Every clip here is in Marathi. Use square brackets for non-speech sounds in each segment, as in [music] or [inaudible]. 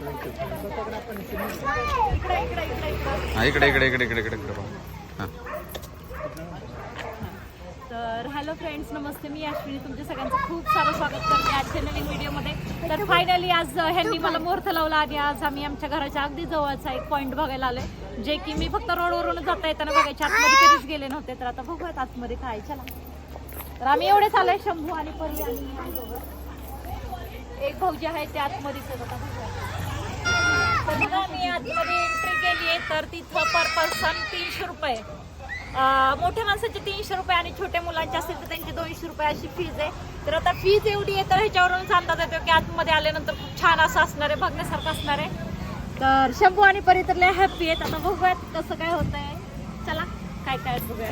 हा इकडे इकडे इकडे इकडे इकडे इकडे. हा. तर हॅलो फ्रेंड्स नमस्ते. मी अश्विनी. तुमच्या सगळ्यांचं खूप सारं स्वागत करते आजच्या नवीन व्हिडिओमध्ये तर फायनली आज ह्यांनी मला मुहूर्त लावला आणि आज आम्ही आमच्या घराच्या अगदी जवळचा एक पॉईंट बघायला आलोय जे की मी फक्त रोडवरून जाता येताना बघायचे. आतमध्ये कधीच गेले नव्हते. तर आता बघूयात आतमध्ये काय चला. तर आम्ही एवढेच आलोय शंभू आणि परी आणि. एक भाऊजी आहे ते आतमध्येच आहेत आता बघूया तर बघा मी आतमध्ये एंट्री केली आहे तर तिथं पर पर्सन तीनशे रुपये. मोठ्या माणसाचे तीनशे रुपये आणि छोट्या मुलांचे असतील तर त्यांची दोनशे रुपये अशी फीज आहे. तर आता फीज एवढी आहे तर ह्याच्यावरूनच अंदाज येतो की आतमध्ये आल्यानंतर खूप छान असं असणार आहे बघण्यासारखं असणार आहे. तर शंभू आणि परी तर लय हॅप्पी आहेत. आता बघूयात कसं काय होत आहे चला काय काय बघूया.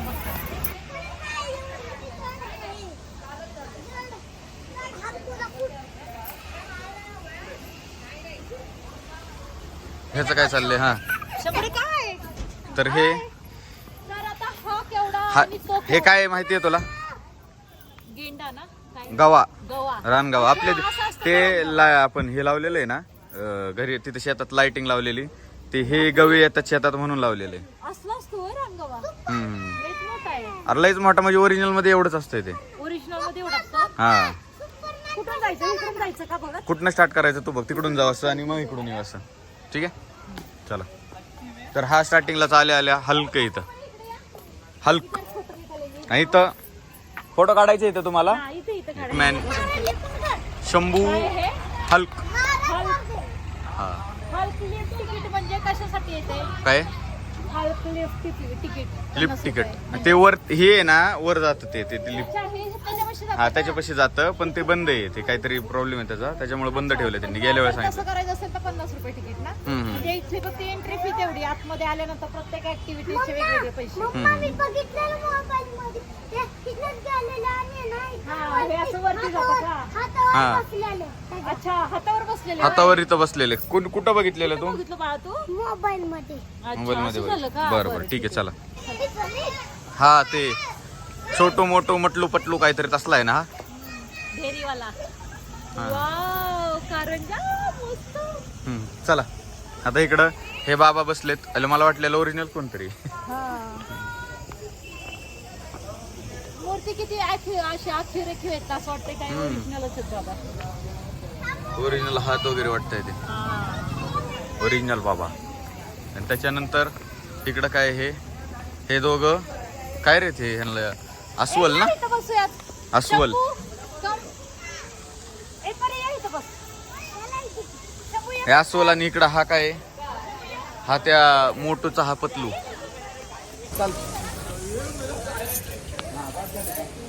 ह्याचं काय चाललंय? हा. काय? तर हे हा हा काय माहितीये तुला? गेंडा ना? गवा. गवा. रानगावा. आपले ते ला आपण हे लावलेलं आहे ना अं, घरी तिथे शेतात लाइटिंग लावलेली. ते हे गवे येतात शेतात म्हणून लावलेले असला असतो होय रानगवा. हम्म. लयच मोठा आहे. अरे लयच मोठा म्हणजे ओरिजिनलमध्ये एवढंच असतंय ते. ओरिजिनलमध्ये एवढा असतो? हा. कुठून जायचं? इकडून जायचं का बघत? कुठनं स्टार्ट करायचं तू बघ. तिकडून जाऊ असं आणि मग इकडून येऊ असं. ठीक आहे? चला. तर हा स्टार्टिंगला आल्या आल्या हल्क इथं. हल्क. आणि इथं फोटो काढायचे इथं तुम्हाला. मॅन शंभू काय हल्क. हा. हल्क लिफ्ट म्हणजे काय? Lift ticket. ते वर हे आहे ना वर जात ते ते लिफ्ट हे त्याच्यापाशी जातं पण ते बंद आहे. ते काहीतरी प्रॉब्लेम आहे त्याचा. त्याच्यामुळे बंद ठेवलं त्यांनी. गेल्या वेळेस तसं करायचं असेल तर पन्नास रुपये तिकीट ना? हम्म. म्हणजे इथली फक्त एंट्री फी तेवढी. आतमध्ये आल्यानंतर प्रत्येक ऍक्टिव्हिटीचे वेगवेगळे पैसे. हम्म. बघितलेलं मोबाईल मध्ये ते तिकडे गेलेलं आणि ना हा हे असं वरती. जातं का? हातावर हा. बसलेलं. अच्छा हातावर बसलेले हातावर इथं बसलेले कुठं कुठं बघितलेलं तू? बघितलं बाळा तू? मोबाईल मध्ये अच्छा, मोबाईल मध्ये असं झालं का? बरं बरं. ठीक आहे चला. हा ते छोटू मोठू मटलू पटलू काहीतरी तसला आहे ना हा? ढेरीवाला. वाव कारंजा मस्त. हम्म, चला. आता इकडं हे बाबा बसलेत. अरे मला वाटलेलं ओरिजिनल कोणतरी. हा. मूर्ती किती आखी अशी आखी रेखीव आहेत असं वाटतंय काय हम्म. ओरिजिनलच आहेत बाबा. ओरिजिनल हात वगैरे वाटतंय ते. हा. ओरिजिनल बाबा. आणि त्याच्यानंतर इकडं काय हे हे दोघं. काय रे ते ह्यांना अस्वल ना? अस्वल. हे अस्वल आणि इकडं हा काय हा त्या मोटूचा हा पतलू.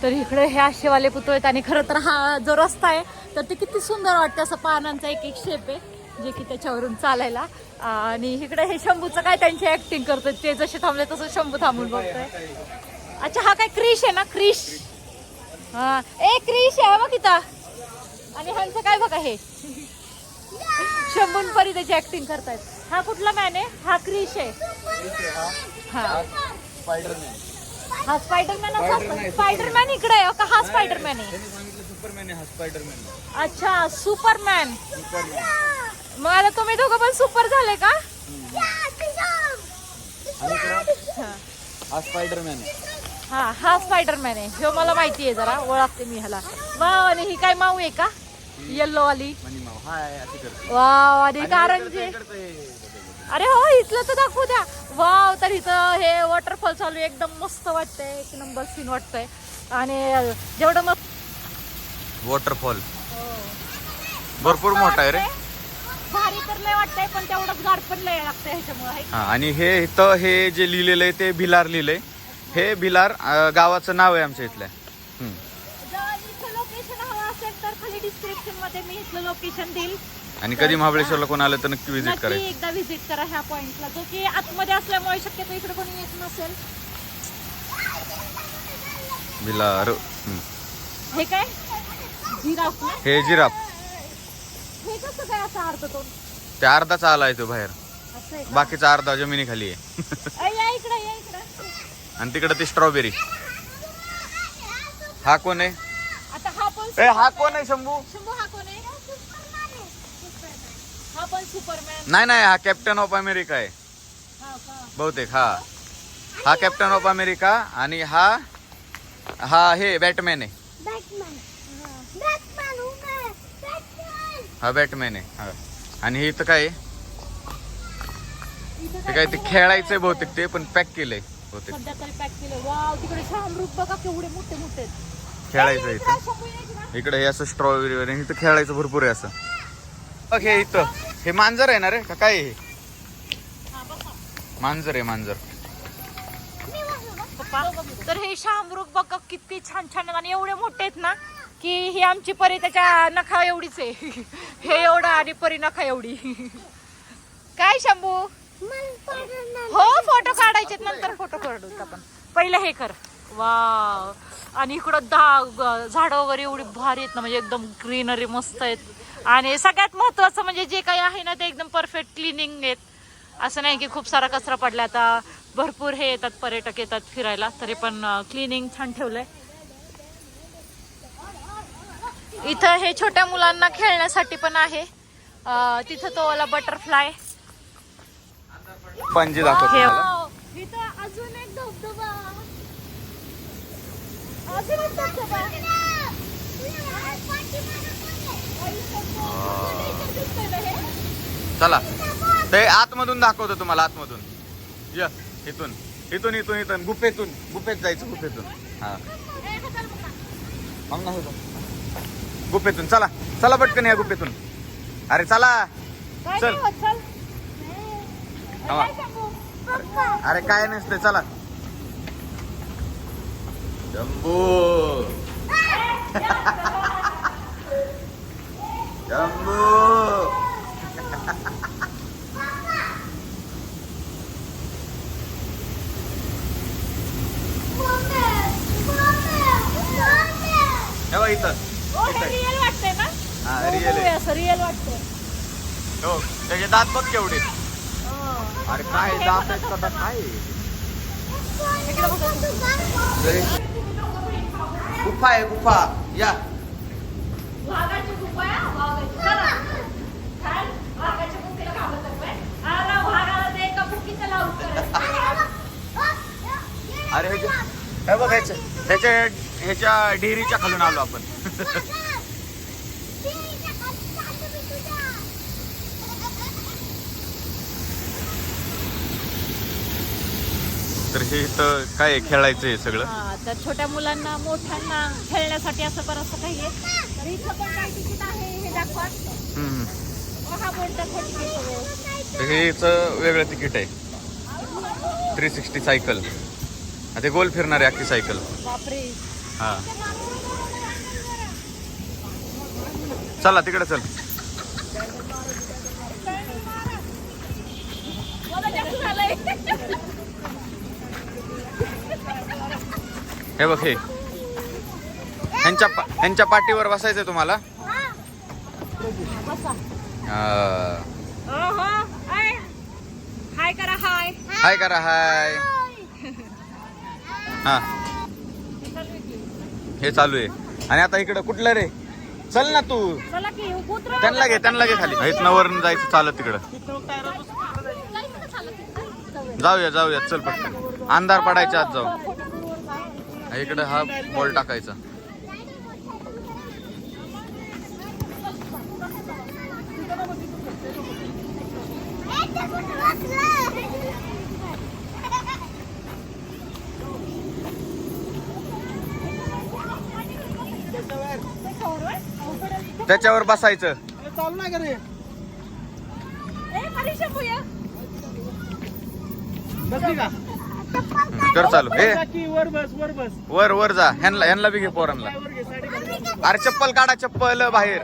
तर इकडे हे आशेवाले पुतळे आहेत आणि खरं तर हा जो रस्ता आहे तर ते किती सुंदर वाटतं असं पानांचा एक एक शेप आहे जे की त्याच्यावरून चालायला. आणि इकडे हे शंभूचं काय त्यांची ऍक्टिंग करतोय? ते जसे थांबले तसं शंभू थांबून बघतोय. अच्छा हा काय क्रिश आहे ना क्रिश. हा. ए क्रिश आहे बघ इथं. आणि ह्यांचं काय बघा हे. शंभून परी त्याची ऍक्टिंग करतायत. हा कुठला मॅन आहे? हा क्रिश आहे. हा. हा स्पायडरमॅन असा? स्पायडरमॅन इकडे आहे का हा स्पायडरमॅन आहे? सुपरमॅन हा स्पायडरमॅन अच्छा सुपरमॅन मग आता तुम्ही दोघं पण सुपर झाले का? हा. हा स्पायडरमॅन हा हा स्पायडरमॅन आहे. ह्यो मला माहिती आहे जरा ओळखते मी ह्याला. वाव आणि ही काय माऊ आहे का? येल्लो वाली वाव आणि कारंजे अरे हो इथलं तर दाखवू द्या. वाव तर इथं हे वॉटरफॉल चालू आहे. एकदम मस्त वाटतंय. एक नंबर सीन वाटतंय. आणि जेवढं मस्त वॉटरफॉल भरपूर मोठा आहे रे. भारी तर लय वाटतंय पण तेवढंच गाड पण लय लागतंय ह्याच्यामुळे हाय. हा आणि हे इथं हे जे लिहिलेलं आहे ते भिलार लिहिलंय. हे भिलार अं, गावाचं नाव आहे आमच्या इथल्या. हम्म. जर इथं लोकेशन हवं असेल तर खाली डिस्क्रिप्शनमध्ये मी इथलं लोकेशन देईल. आणि कधी महाबळेश्वरला कोण आलं तर नक्की विजिट नक्की करायचं एकदा व्हिजिट करा ह्या पॉइंटला जो की आतमध्ये असल्यामुळे शक्यतो इकडे कोणी येत नसेल. भिलार हम्म. हे काय? जिराफ ना? हे जिराफ. हे कसं काय असं अर्थ तो? ते अर्धाचा आलाय तो बाहेर. असं आहे का? बाकीचा अर्धा जमिनीखाली आहे. अय, या इकडे या इकडे. आणि तिकडे ती स्ट्रॉबेरी हा कोण आहे? आता हा पण ए हा कोण आहे शंभू? शंभू हा कोण आहे? हा पण सुपरमॅन नाही नाही हा कॅप्टन ऑफ अमेरिका आहे. हा का? बहुतेक हा. हा कॅप्टन ऑफ अमेरिका आणि हा हा हे बॅटमॅन आहे. बॅटमॅन बॅटमॅन हूँ मैं बॅटमॅन हा बॅटमॅन आहे हा. आणि हे इथं काय आहे? इथं ते काय ते खेळायचंय बहुतेक ते पण पॅक केलंय. सध्या तरी पॅक केलं वाव तिकडे शामरूप बघा केवढे मोठे मोठे. आहेत. खेळायचं इथं? इकडे हे असं स्ट्रॉबेरी वगैरे इथं खेळायचं भरपूर आहे असं. हे इथं. हे मांजर आहे ना रे? का काय आहे हे. मांजर आहे मांजर. पप्पा तर हे शामरूख बघा किती छान छान आहेत. आणि एवढे मोठे आहेत ना की ही आमची परी त्याच्या नखा एवढीच आहे. [laughs] हे एवढं आणि परी नखा एवढी. [laughs] काय शंभू? हो फोटो काढायचे नंतर फोटो काढू आपण पहिलं हे कर. वाव. आणि इकडं दा झाडं वगैरे एवढी भारी आहेत ना म्हणजे एकदम ग्रीनरी मस्त आहेत. आणि सगळ्यात महत्वाचं म्हणजे जे काही आहे ना ते एकदम परफेक्ट क्लिनिंग आहेत. असं नाही की खूप सारा कचरा पडला आता. भरपूर हे येतात पर्यटक येतात फिरायला. तरी पण क्लिनिंग छान ठेवलंय. इथं हे छोट्या मुलांना खेळण्यासाठी पण आहे. तिथं तो ओला बटरफ्लाय पंजी दाखवतो हे इथं अजून एक धबधबा. अजून एक धबधबा. चला. ते आतमधून दाखवतो तुम्हाला आतमधून. य इथून. इथून इथून इथून. गुफेतून. गुफेत जायचं गुफेतून. हा. मग नाही होत. गुफेतून. चला. चला पटकन या गुफेतून. अरे चला. चल. चल. अरे काय नसते चला. जम्बू. जम्बू. हे बघ इथं. हे रिअल वाटतंय ना? हा हो, रिअल रिअल वाटतंय. हो त्याचे दात बघ केवढे. अरे काय दात आहेत का? काय? गुफा आहे गुफा. या? अरे, ह्याच्या- हे बघ ह्याच्या ह्याच्या ह्याच्या डेअरीच्या खालून आलो आपण. तर हे इथं काय आहे? खेळायचं आहे सगळं? हा, तर छोट्या मुलांना मोठ्यांना खेळण्यासाठी असं बरंचसं काही आहे. तर इथं पण काय तिकीट आहे हे दाखवा. हम्म. हा. तर हे वेगळं तिकीट आहे. थ्री सिक्स्टी सायकल ते गोल फिरणार आहे अख्खी सायकल बापरे. हा. चला तिकडे चल. झालंय. हे बघ हे. ह्यांच्या ह्यांच्या पाठीवर बसायचंय तुम्हाला. हा. हाय करा हाय. हाय करा हाय. हा. हे चालू आहे. आणि आता इकडं कुठलं रे? चल ना तू. त्यांना घे त्यांना घे खाली. इथनं वरून जायचं चालत तिकडं. जाऊया जाऊया. चल पटकन. अंधार पडायच्या आत जाऊ. इकडं हा बॉल टाकायचा. त्याच्यावर बसायचं. चालू नाही का रे ए, खाली शंभू ये. बसली का? कर चालू ए की वर बस वर बस वर वर जा ह्यांना ह्यांना बी घे पोरांना. अरे चप्पल काढा चप्पल बाहेर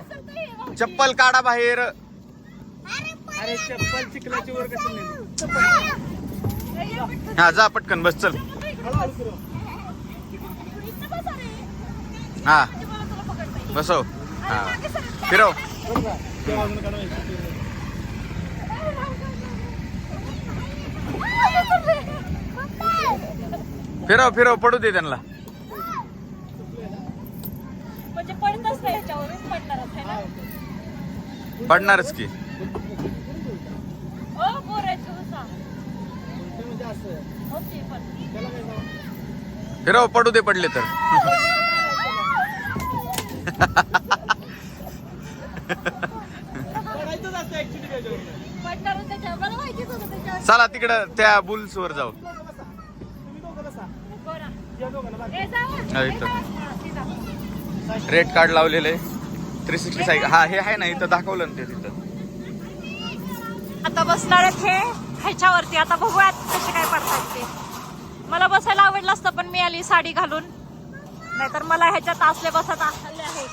चप्पल काढा बाहेर अरे चप्पल चिखलाची वर कसं हा जा पटकन बस चल. हा बसव हा फिरव फिराव फिराव पडू दे त्यांना. पडणारच की. फिराव पडू दे पडले तर. चला तिकडं त्या बुल्सवर जाऊ. इथं. कार्ड लावलेलं आहे. थ्री सिक्स्टी फाईव्ह हा हे आहे ना इथं दाखवलं ना ते तिथं. आता बसणार हे ह्याच्यावरती. आता बघूयात कसे काय पडतात ते. मला बसायला आवडलं असतं पण मी आली साडी घालून. नाहीतर मला ह्याच्यात असले बसत हल्ले आहे.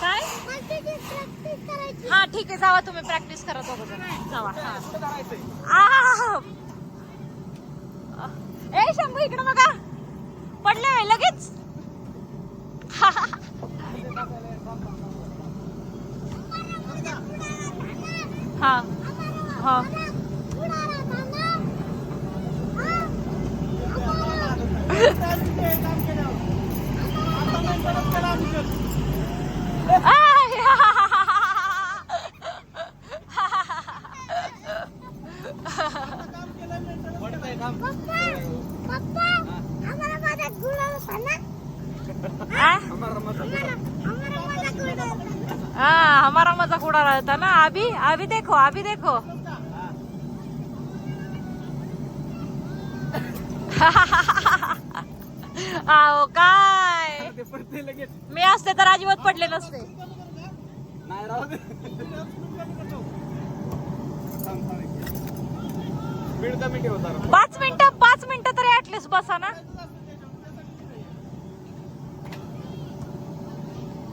काय. हा ठीक आहे जावा तुम्ही. प्रॅक्टिस करा दोघं जावा. हा. ए शंभू इकडे बघा. पडले होय लगेच. हा हा [laughs] राहता ना. काम केलं, काम केलं. आता नाही पडत त्याला आम्ही करतो. आय! काम केलं, mental पडतंय, थांब. पप्पा, पप्पा, आम्हाला माझा गुलाब होता ना? आ? आम्हाला मत- आम्हाला- आम्हाला माझा गुलाब होता ना? हाँ हमारा मजाक उड़ा रहा था ना अभी अभी देखो अभी देखो। [laughs] आओ काय? मी असते तर अजिबात पडले नसते. मिनिट. पाच मिनिटं पाच मिनिटं तरी ऍटलीस्ट बसा ना.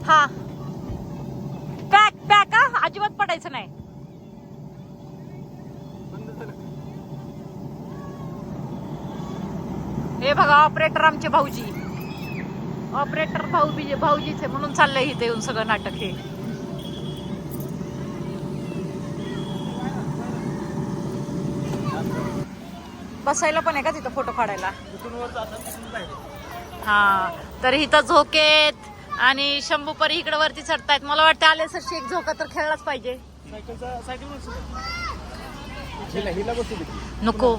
हा. अजिबात पडायचं नाही. हे बघा ऑपरेटर आमचे भाऊजी. ऑपरेटर भाऊ भाऊजीच आहे म्हणून चाललंय इथे येऊन सगळं नाटक हे. बसायला पण आहे का तिथं फोटो काढायला? हा तर इथं झोकेत. आणि शंभू परी इकडे वरती चढतायत. मला वाटतं आले सरशी एक झोका तर खेळलाच पाहिजे. नको.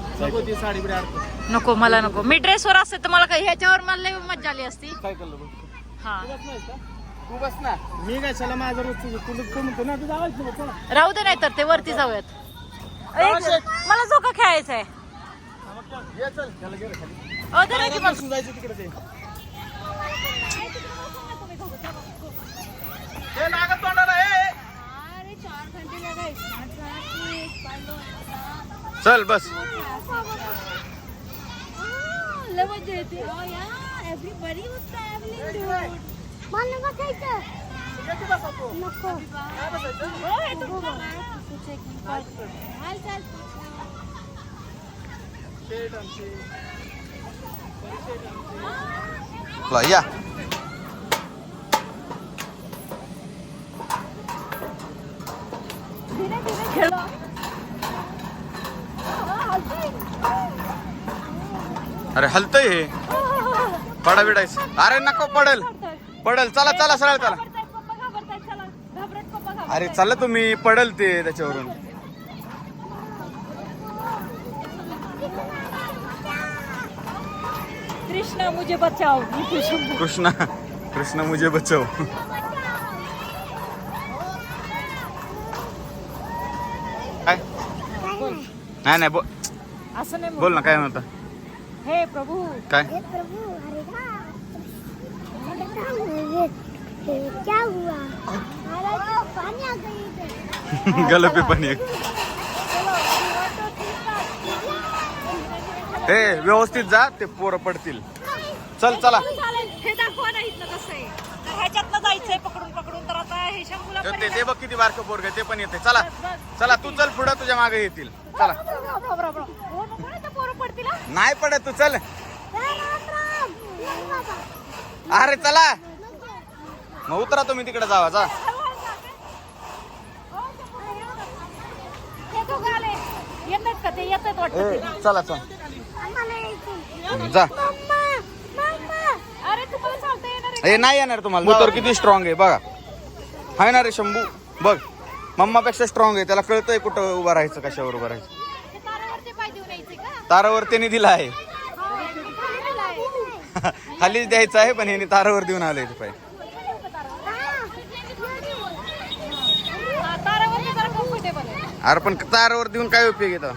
नको मला नको. मी ड्रेसवर असते तर मला काही ह्याच्यावर मला लई मजा आली असती. हा. तू बस ना मी काय चला माझं राहू दे नाही तर ते वरती जाऊयात. मला झोका खेळायचा आहे हा, चल. ये चल त्याला घे रे खाली अहो, जरा की बघ. बसून जायचं तिकडे ते हे नागत तोंडाला हे अरे चार घंटे लगे स्मार्ट ट्रैफिक पालो चल बस लय मजा येते हो या एव्हरीबडी वाज ट्रॅव्हलिंग डूड मला बसायचं किती बसा तू नको काय बसायचं हो हे तुमचं चेकिंग हाल चाल शेट आमची ला, या धीरे धीरे खेळो अरे हलतय हे. पडा बिडायचं. अरे नको पडल. पडल. चला चला सरळ चला. अरे चला तुम्ही. पडल ते त्याच्यावरून. कृष्णा मुझे शंभू कृष्णा कृष्ण मुझे बचव काय? नाही नाही बोल. असं नाही बोल ना काय म्हणता? हे प्रभू. काय? हे प्रभु हरे क्या हुआ तो पानी आ गई ए व्यवस्थित जा ते पोरं पडतील. चल चला. चालेल. हे दाखवा ना इथलं कसं आहे. तर ह्याच्यातनं जायचंय पकडून पकडून. तर आता हे शंभूला पण ते ते बघ किती बारकं पोरग ते पण येते चला. चला तू चल पुढं तुझ्या मागे येतील. चला. हो हा. नाही पडत तू चल. अरे चला. मग उतरा तुम्ही तिकडे जावा जा. हे ए. चला चल. जा. मम्मा मम्मा. अरे तुम्हाला चालता येणार आहे ए नाही येणार तुम्हाला. मोटर किती स्ट्रॉंग आहे बघा. हाय ना रे शंभू. बघ मम्मापेक्षा स्ट्रॉंग आहे. त्याला कळतंय कुठं उभं राहायचं कशावर उभं राहायचं ते तारावरती पाय देऊन यायचे का तारावर त्याने दिला आहे [laughs] खालीच द्यायचं आहे पण हे तारावर देऊन आले पाय अरे पण तारावर देऊन काय उपयोग येतो.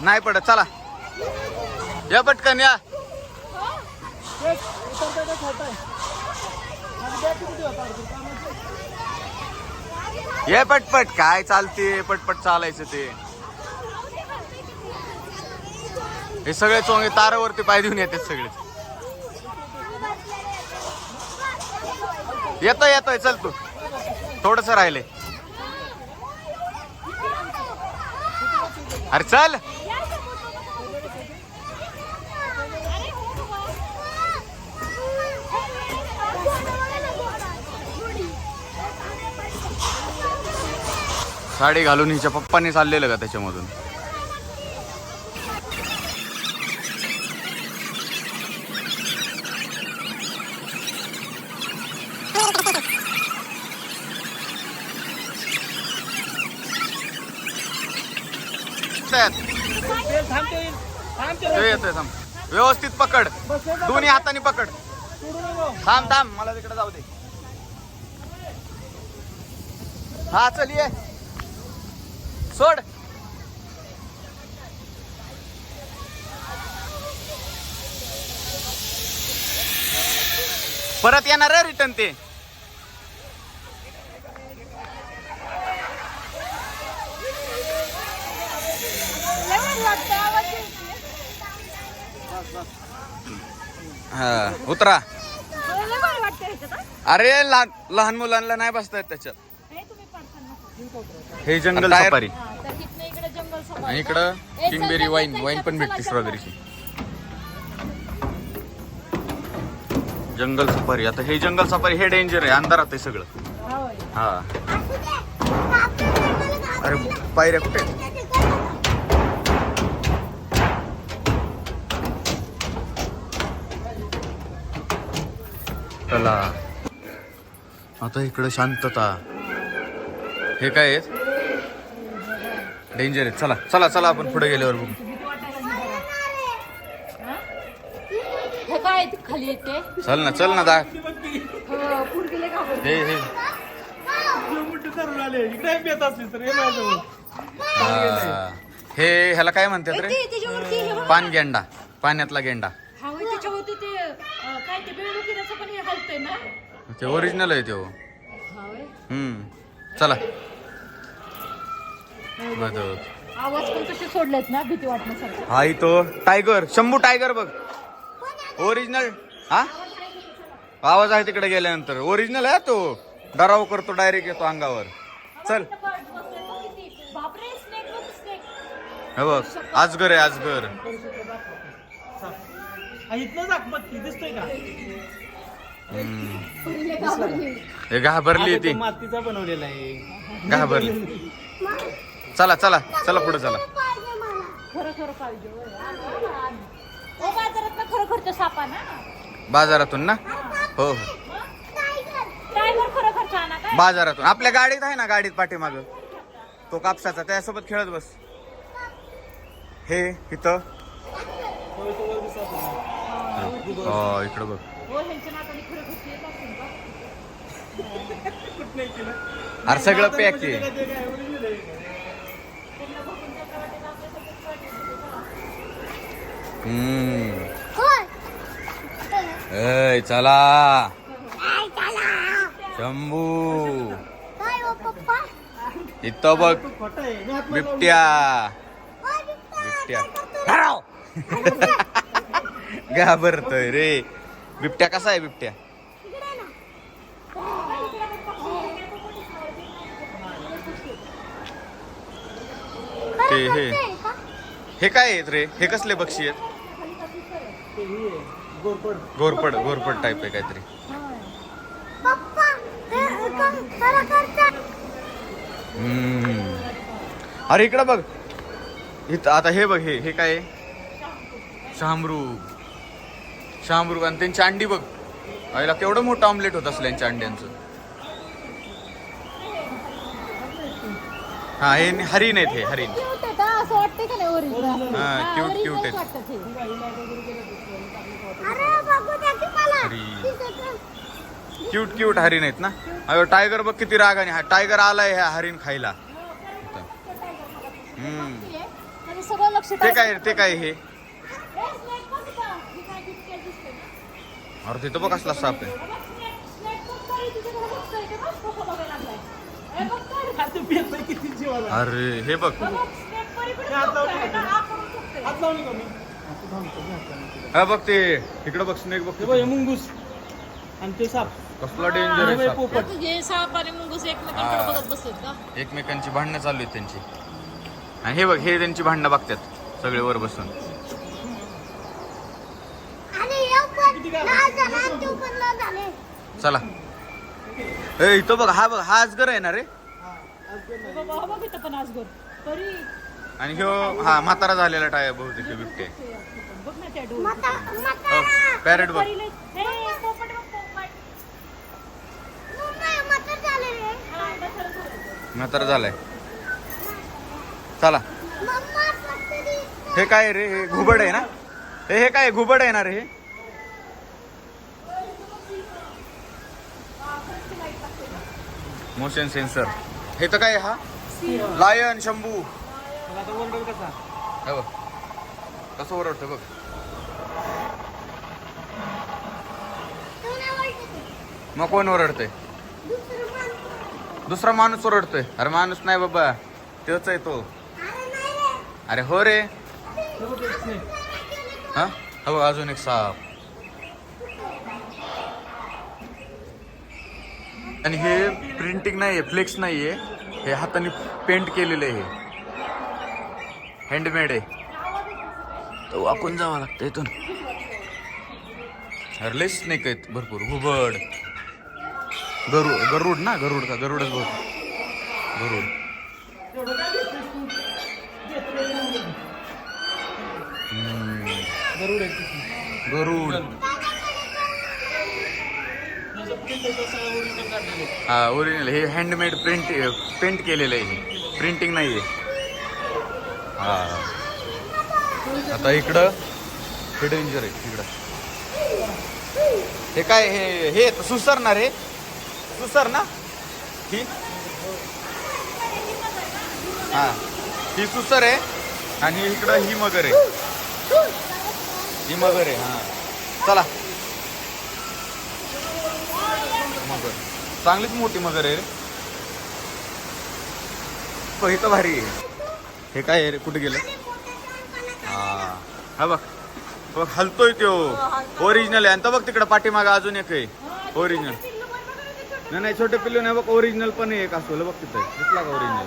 नाही पडत चला या पटकन या? ये पटपट काय चालते पटपट चालायचं ते हे सगळे चोंगे तारावरती पाय देऊन येतात सगळे. येतोय येतोय चल तू. थोडस राहिले. अरे चल. साडी घालून हिच्या पप्पाने चाललेलं का त्याच्यामधून त्यात. ते थांबते येईल. थांबते ते येतोय थांब. व्यवस्थित पकड. दोन्ही हाताने पकड. थांब थांब. मला तिकडे जाऊ दे. हा चल ये. सोड. परत येणार आहे रिटर्न ते. हा उतरा. अरे लहान लहान मुलांना नाही बसता येत त्याच्यात हे. हे जंगल सफारी हा, तर इथनं इकडे जंगल सफारी. आणि इकडं किंगबेरी वाईन वाईन पण भेटते. स्ट्रॉबेरीची जंगल सफारी आता हे जंगल सफारी हे डेंजर आहे अंधारात आहे सगळं. हा अरे. पायऱ्या कुठे आहेत? चला. आता इकडं शांतता. हे काय आहेत? डेंजर आहेत. चला चला चला आपण पुढे गेल्यावर बघू. हे आहे चल ना चल ना दा. हे हे हे. ह्याला काय म्हणतात रे. पान गेंडा. पाण्यातला गेंडा हा होय, त्याच्यावरती ते अं, काय ते बेळुकिराचं हे ना? ते ओरिजिनल आहे ते हो. हा होय. हम्म. चला. बघ. आवाज पण कसे सोडलेत ना भीती वाटण्यासारखं? हा तो टायगर शंभू टायगर बघ. ओरिजिनल हा? आवाज आहे तिकडे गेल्यानंतर. ओरिजिनल आहे तो. डराव करतो डायरेक्ट येतो अंगावर. चल. बापरे स्नेक बघ स्नेक हे बघ. आजगर आहे आजगर. हा, इथनं जाक बत्ती दिसतोय का. हे घाबरली ती. तो मातीचा बनवलेला आहे. घाबरली. चला चला चला पुढे चला. बाजारातून ना? हो हो. बाजारातून. आपल्या गाडीत आहे ना गाडीत पाठीमाग? तो कापसाचा त्यासोबत खेळत बस. हे इथं. हो इकडं बघ. हो ह्यांच्या नाताने खरं खरं येत असेल का? अरे सगळं पॅक आहे ते काय original आहे. हम्म कोण? ऐ चला काय? शंभू काय हो पप्पा? इथं बघ तो खोटा आहे मी बिबट्या. बिबट्या [laughs] घाबरतोय रे बिबट्या कसा आहे बिबट्या? ते हे. हे काय आहेत रे? हे कसले पक्षी आहेत? घोरपड घोरपड टाईप आहे काहीतरी. अरे इकडं बघ. इथं आता हे बघ हे हे काय आहे? शामरूग आणि त्यांची अंडी बघ. आईला केवढं मोठं ऑमलेट होत असलं यांच्या अंड्यांचं. हा हे हरिण आहेत हे हरिण. हा, cute, cute आहेत. अरे अरे. क्यूट क्यूट हरिण आहेत ना? अयो टायगर बघ किती रागाने हा टायगर आलाय ह्या हरिण खायला. हम्म सगळं लक्ष ते काय ते काय हे ए, snake बघ इथं. ही काय दिसते, दिसते ना? अरे तिथं बघ कसला साप आहे बघ, snake, snake बघ तरी तुझ्याकडे बघतोय ते बघ, कसं बघायला लागलाय. ए, बघ तर. आता पेपर किती जीवाला अरे हे बघ. बघ. हा बघ ते. इकडं बघ स्नेक बघ बघ मुंगूस. आणि ते साप. कसला डेंजर हे आहे बघ साप. हे साप आणि मुंगूस एकमेकांकडे हा. बघत बसलेत का? एकमेकांची भांडणं चालू आहेत त्यांची. आणि हे बघ हे त्यांची भांडणं बघतात सगळे वर बसून आणि एक पण लाल झाला आणि तो पण लाल झाले चला. ए इथं बघ हा बघ हा अजगर आहे ना रे? आणि ह्यो हा म्हातारा झालेला टाय बहुतेक बिबटे. हो, पॅरेट बघ. म्हातारा झालाय. चला. हे काय रे हे घुबड आहे ना? हे काय घुबड आहे ना रे हे? Motion sensor. हे तर काय हा? लायन शंभू. हे बघ. कसं ओरडतं बघ. मग कोण ओरडतंय? दुसरा माणूस ओरडतोय. अरे माणूस नाही बाबा. तोच आहे तो. अरे हो रे. हा? हो अजून एक साप. आणि हे प्रिंटिंग नाहीये फ्लेक्स नाहीये. हे हाताने पेंट केलेलं आहे हे. हँडमेड आहे. तो वाकून जावं लागतं इथून. अरे लय स्नेक आहेत भरपूर. घुबड गरुड गरुड ना? गरुड का? गरुडच बहुत गरुड. गरुड आहे. गरुड माझं print होतं, सगळं original काढलेलं आहे. हा ओरिजिनल हे हँडमेड प्रिंट पेंट केलेलं आहे हे. प्रिंटिंग नाही आहे हा. आता इकडं हे डेंजर आहे इकडं. हे काय हे हे सुसर ना रे सुसर ना? ही? हा. ही सुसर आहे आणि इकडं ही मगर आहे. ही मगर आहे हा. चला मगर चांगलीच मोठी मगर आहे रे. तर भारी आहे. हे काय आहे रे? कुठे गेलं? हा. हा बघ. बघ हलतोय तो. ओरिजिनल आहे. आणि बघ तिकडं पाठीमागं अजून एक आहे. ओरिजिनल नाही नाही छोटे पिल्लू नाही बघ. ओरिजिनल पण आहे एक असोल. बघ तिथं. दिसला का ओरिजिनल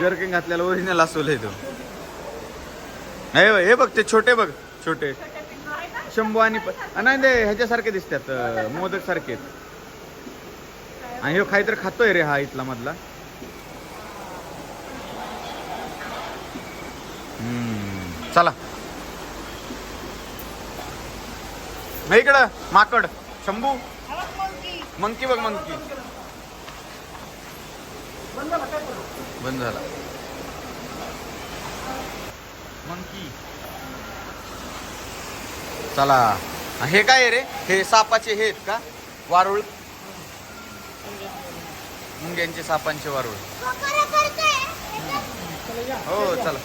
जर्किंग घातलेलं ओरिजिनल असोल आहे तो. नाही हे बघ ते छोटे बघ. छोटे? शंभू आणि प- नाही ते ह्याच्यासारखे दिसतात मोदक सारखे आणि ह्यो काहीतरी खातोय रे हा इथला मधला. हम्म, चला. हे इकडं माकड. शंभू. मंकी बघ मंकी. बंद झाला. मंकी. चला. हे काय रे? हे सापाचे हे आहेत का? वारुळ? मुंग्यांचे सापांचे वारुळ. हो चला.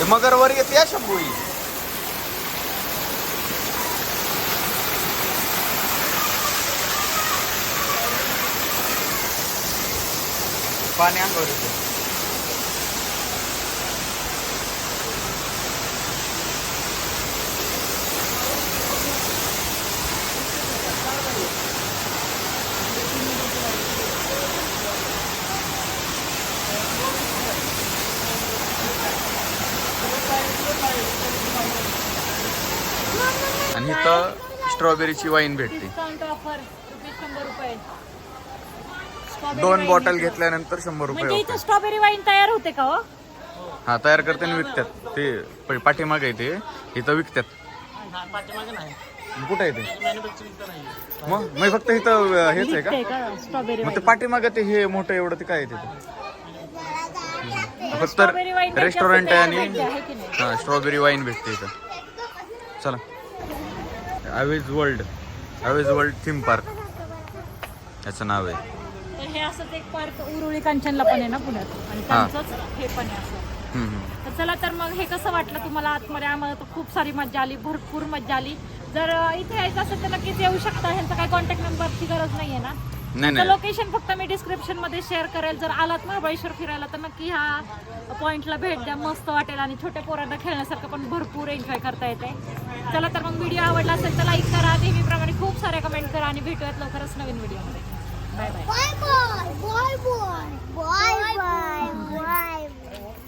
हे मगर वर येते या शंभूई पाणी अंगावर येते आणि इथं स्ट्रॉबेरीची वाईन भेटते. डिस्काउंट ऑफर रुपीज शंभर रुपये. Strawberry दोन wine बॉटल. घेतल्यानंतर शंभर रुपये म्हणजे स्ट्रॉबेरी वाईन तयार होते का हो? हा तयार करते आणि विकतात. ते प- पाठीमागे आहे ते. इथं विकतात. पाठीमागे नाही कुठं आहे ते? मॅन्युफॅक्चरिंग तर नाही मग मग फक्त इथं अं, हेच आहे का? विकते का स्ट्रॉबेरी मग ते पाठीमागे ते हे मोठं एवढं ते काय आहे तिथं फक्त स्ट्रॉबेरी वाईन रेस्टॉरंट आहे आणि हा स्ट्रॉबेरी वाईन भेटते इथं. चला. अवेज वर्ल्ड अवेज वर्ल्ड थीम पार्क. याचं नाव आहे. तर हे असंच एक पार्क उरुळी कांचनला पण आहे ना पुण्यात? आणि हा. त्यांचंच हे पण आहे असं. हम्म, हम्म. तर चला तर मग हे कसं वाटलं तुम्हाला आतमध्ये? आम्हाला तर खूप सारी मज्जा आली भरपूर मज्जा आली. जर अं, इथे यायचं असेल तर नक्कीच येऊ शकता. ह्यांचा काही कॉन्टॅक्ट नंबरची गरज नाही आहे ना? नाही लोकेशन फक्त मी डिस्क्रिप्शनमध्ये शेअर करेल. जर आलात महाबळेश्वर फिरायला तर नक्की ह्या पॉइंटला भेट द्या. मस्त वाटेल आणि छोट्या पोरांना खेळण्यासारखं पण भरपूर एन्जॉय करता येते. चला तर मग व्हिडिओ आवडला असेल तर लाईक करा. नेहमीप्रमाणे खूप साऱ्या कमेंट करा आणि भेटूयात लवकरच नवीन व्हिडिओमध्ये बाय बाय